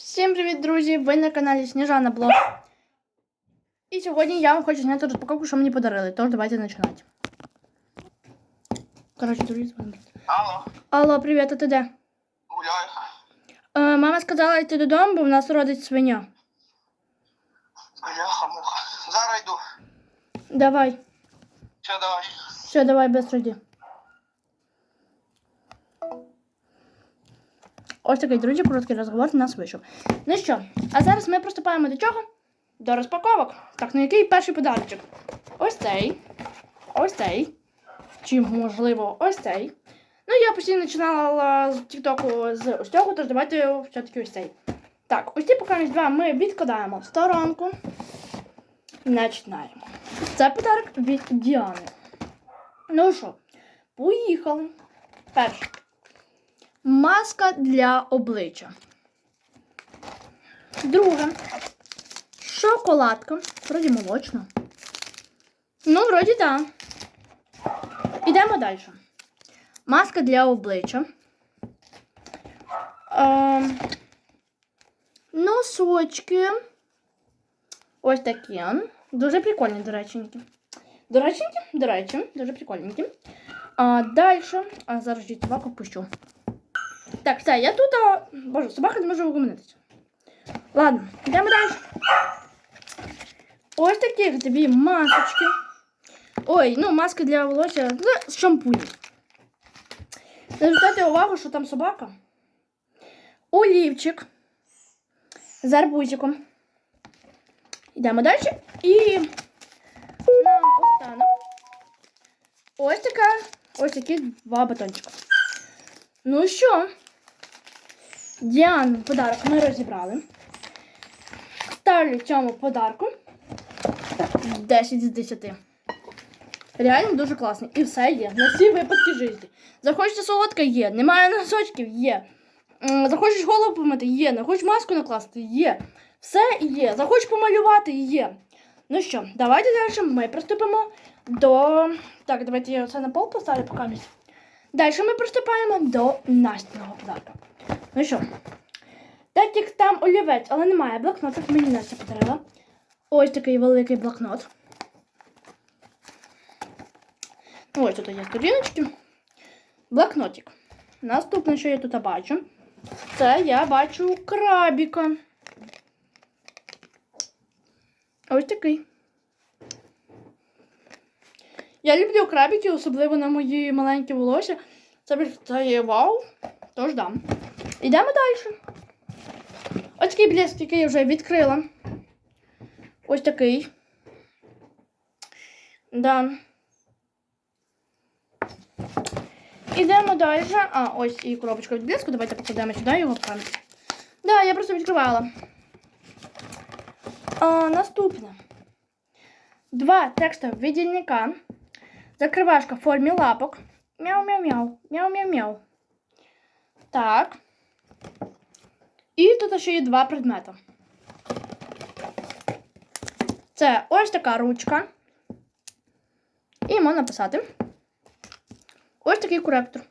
Всім привіт, друзі! Ви на каналі Сніжана Блог. І сьогодні я вам хочу зняти розпаковку, що мені подарили. Тож давайте починати. Коротше, друзі, з вами. Алло, Алло, привіт, а ти де? гуляю. Е, мама сказала йти додому, бо в нас родить свиня. Бляха, муха. Зараз йду. Давай. Все, давай. Все, давай, без йди. Ось такий, друзі, короткий розговор у нас вийшов. Ну що, а зараз ми приступаємо до чого? До розпаковок. Так, ну який перший подарунок? Ось цей. Ось цей. Чи, можливо, ось цей. Ну, я постійно починала з Тіктоку з ось цього, тож давайте все-таки ось цей. Так, ось ці поки два ми відкладаємо в сторонку. Починаємо. Це подарок від Діани. Ну що, поїхали. Перше. Маска для обличчя. Друге. Шоколадка. Вроді молочна. Ну, вроді так. Ідемо далі. Маска для обличчя. Ем, носочки. Ось такі. Дуже прикольні, до речі. До речі, до речі, дуже прикольненькі. А далі. А зараз жіть собаку пущу. Так, все, я тут. А... Боже, собака не може угомонитися. Ладно, йдемо далі. Ось такі тобі масочки. Ой, ну, маски для волосся з шампунів. Звертайте увагу, що там собака. Олівчик. З арбузиком. Йдемо далі. І на останок. Ось така. Ось такі два батончика. Ну що? Діану подарок ми розібрали. Ставлю цьому подарку 10 з 10. Реально дуже класний. І все є. На всі випадки житті. Захочете солодка є. Немає носочків є. Захочеш голову помити є. Не хочеш маску накласти є. Все є. Захочеш помалювати є. Ну що, давайте далі ми приступимо до. Так, давайте я це на пол поставлю поки місць. Далі ми приступаємо до Настіного подарка. Ну що, як там олівець, але немає блокнота, мені Настя подарила. Ось такий великий блокнот. Ось тут є сторіночки. Блокнотик. Наступне, що я тут бачу, це я бачу крабіка. Ось такий. Я люблю крабики, особливо на мої маленькі волосся. Це виглядає вау. Тож дам. Йдемо далі. Ось такий блеск, який я вже відкрила. Ось такий. Да. Ідемо далі. А, ось і коробочка від блеску. Давайте покладемо сюди його в пам'ять. Да, я просто відкривала. А, наступне. Два текстові віддільника. Закривашка в формі лапок. Мяу-мяу-мяу. Мяу-мяу-мяу. Так. І тут ще є два предмети. Це ось така ручка. І можна писати. Ось такий коректор.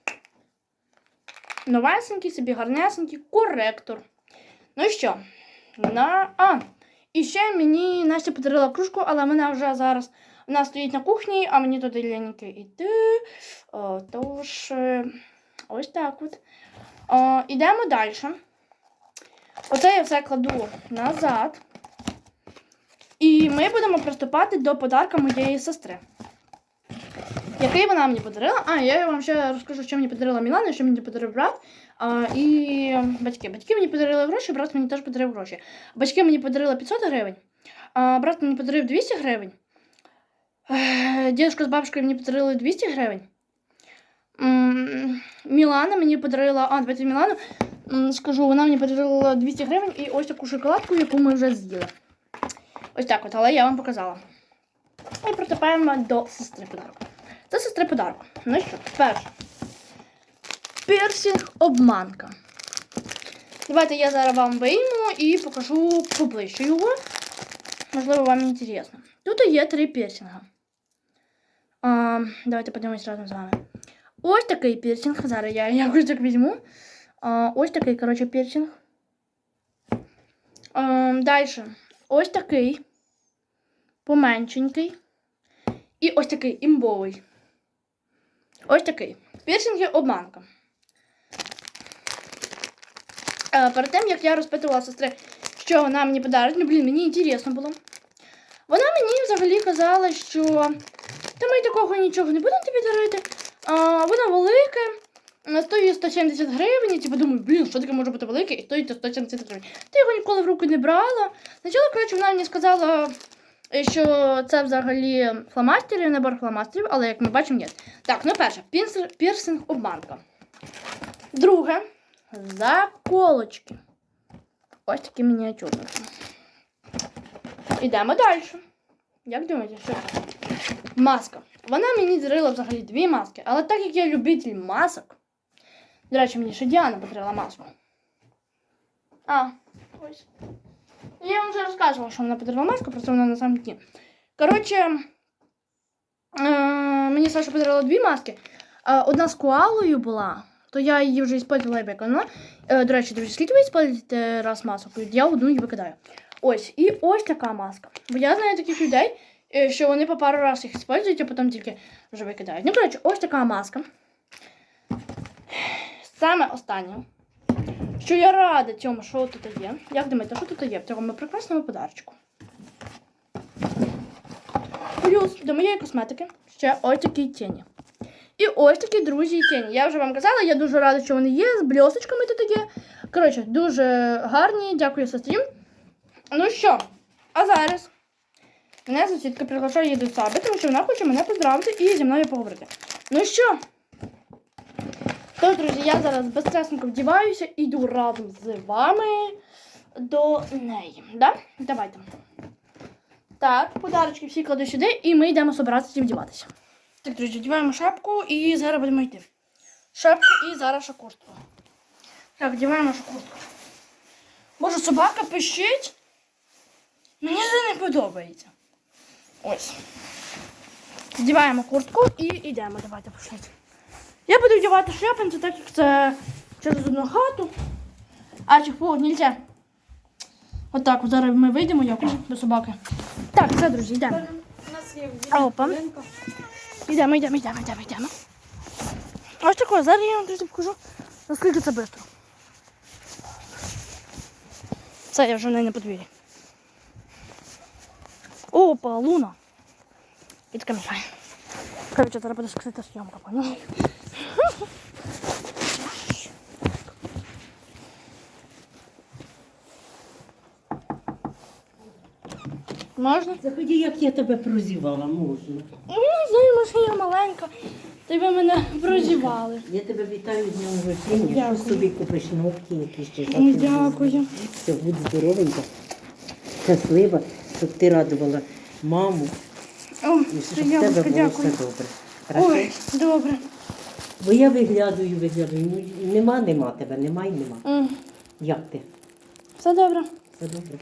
Новесенький, собі гарнесенький коректор. Ну що, на. А! І ще мені Настя подарила кружку, але вона вже зараз вона стоїть на кухні, а мені туди ліньки йти. О, тож, е, ось так от. О, ідемо далі. Оце я все кладу назад. І ми будемо приступати до подарка моєї сестри. Який вона мені подарила? А, я вам ще розкажу, що мені подарила Мілана, що мені подарив брат. А, і батьки. Батьки мені подарили гроші, брат мені теж подарив гроші. Батьки мені подарили 500 гривень, а брат мені подарив 200 гривень. Дідушка з бабушкою мені подарили 200 гривень. Мілана мені подарила. А, давайте Мілану скажу, вона мені подарила 200 гривень і ось таку шоколадку, яку ми вже з'їли. Ось так от, але я вам показала. І приступаємо до сестри подарунку. Це сестри подарунок. Ну що, перше. Пірсінг обманка. Давайте я зараз вам вийму і покажу поближче його. Можливо, вам інтересно. Тут є три пірсінга. А, давайте подивимось разом з вами. Ось такий пірсінг. Зараз я якось так візьму. Ось такий, коротше, пірсінг. Далі. Ось такий. Поменшенький. І ось такий імбовий. Ось такий. Пірсинги обманка. Е, перед тим, як я розпитувала сестри, що вона мені подарить, ну, блін, мені інтересно було. Вона мені взагалі казала, що та ми такого нічого не будемо тобі дарити. А, воно велике, е, стоїть 170 гривень. І типу думаю, блін, що таке може бути велике і стоїть 170 гривень. Ти його ніколи в руки не брала. Спочатку, коротше, вона мені сказала, е, що це взагалі фломастери, набор фломастерів, але як ми бачимо, ні. Так, ну перше, пірсинг, обманка. Друге, заколочки. Ось такі мініатюрники. Ідемо далі. Як думаєте, що? Маска. Вона мені дарила взагалі дві маски, але так як я любитель масок. До речі, мені ще Діана подарила маску. А, ось. Я вам вже розказувала, що вона подарила маску, просто вона на самому дні. Коротше, е, мені Саша подарила дві маски. Е, одна з коалою була, то я її вже использувала як вона. Е, до речі, друзі, скільки ви используєте раз масок? Я одну її викидаю. Ось, і ось така маска. Бо я знаю таких людей, що вони по пару разів їх использують, а потім тільки вже викидають. Ну, коротше, ось така маска. Саме останнє. Що я рада цьому, що тут є. Як думаєте, що тут є в цьому прекрасному подарочку? Плюс до моєї косметики ще ось такі тіні. І ось такі друзі тіні. Я вже вам казала, я дуже рада, що вони є. З бльосочками тут є. Коротше, дуже гарні. Дякую сестрі. Ну що, а зараз мене сусідка приглашає до себе, тому що вона хоче мене поздравити і зі мною поговорити. Ну що? То, друзі, я зараз безстресненько вдіваюся і йду разом з вами до неї. Да? Давайте. Так, подарочки всі кладу сюди, і ми йдемо збиратися і вдіватися. Так, друзі, вдіваємо шапку і зараз будемо йти. Шапку і зараз ще куртку. Так, вдіваємо нашу куртку. Боже, собака пищить. Мені це не подобається. Ось. Вдіваємо куртку і йдемо. Давайте пошліть. Я буду вдівати шльопанці, так як це через одну хату. А чи фу, нельзя. Отак, от зараз ми вийдемо якось до собаки. Так, все, друзі, йдемо. У нас є Опа. Йдемо, йдемо, йдемо, йдемо, йдемо. Ось таке, зараз я вам друзі покажу, наскільки це швидко. Це я вже в неї на подвір'ї. Опа, луна. І така мішає. Коротше, зараз буде скрити зйомка, поняла? Можна? Заходи, як я тебе прозівала, можна. Ну, не знаю, може я маленька. Ви мене прозівали. Я тебе вітаю з днем рождення. Дякую. Що собі купиш ногті, які ще М, Дякую. Все, будь здоровенька, щаслива, щоб ти радувала маму О, і щоб в тебе було дякую. все добре. Хорошо? Ой, добре. Бо я виглядаю, виглядаю. Ну, нема, нема тебе, нема і нема. М, Як ти? Все добре. Все добре?